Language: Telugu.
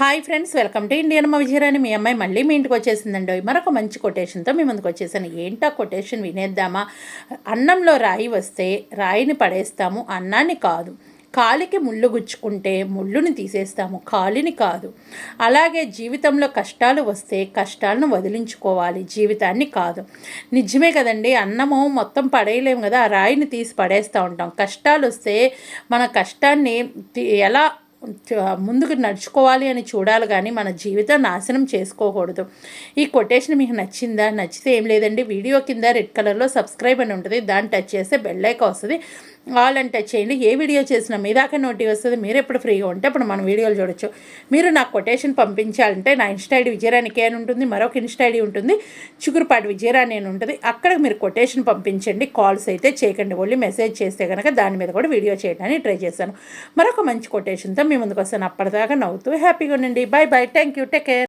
Hi friends welcome to Indian అమ్మ విజయరాని మీ అమ్మాయి మళ్ళీ మీ ఇంటికి వచ్చేసిందండి. మరొక మంచి కొటేషన్తో మీ ముందుకు వచ్చేసాను. ఏంటా కొటేషన్ వినేద్దామా? అన్నంలో రాయి వస్తే రాయిని పడేస్తాము అన్నాన్ని కాదు. కాలికి ముళ్ళు గుచ్చుకుంటే ముళ్ళుని తీసేస్తాము కాలిని కాదు. అలాగే జీవితంలో కష్టాలు వస్తే కష్టాలను వదిలించుకోవాలి జీవితాన్ని కాదు. నిజమే కదండి అన్నము మొత్తం పడేయలేము కదా ఆ రాయిని తీసి పడేస్తూ ఉంటాం. కష్టాలు వస్తే మన కష్టాన్ని ఎలా ముందుకు నడుచుకోవాలి అని చూడాలి కానీ మన జీవితం నాశనం చేసుకోకూడదు. ఈ కొటేషన్ మీకు నచ్చిందా? నచ్చితే ఏం లేదండి. వీడియో కింద రెడ్ కలర్లో సబ్స్క్రైబ్ అని ఉంటుంది. దాన్ని టచ్ చేస్తే బెల్ వస్తుంది. ఆల్ అని టచ్ చేయండి. ఏ వీడియో చేసినా మీ దాకా నోటి వస్తుంది. మీరు ఎప్పుడు ఫ్రీగా ఉంటే అప్పుడు మన వీడియోలు చూడొచ్చు. మీరు నాకు కొటేషన్ పంపించాలంటే నా ఇన్స్టా ఐడి విజయరానికి అని ఉంటుంది. మరొక ఇన్స్టా ఐడి ఉంటుంది. చిగురుపాటి విజయరాణి అని ఉంటుంది. అక్కడ మీరు కొటేషన్ పంపించండి. కాల్స్ అయితే చేయకండి. ఓన్లీ మెసేజ్ చేస్తే కనుక దాని మీద కూడా వీడియో చేయడానికి ట్రై చేశాను మరొక మంచి కొటేషన్తో మీ ముందుకు వస్తాను. అప్పటిదాకా నవ్వుతూ హ్యాపీగా ఉండండి. Bye bye thank you take care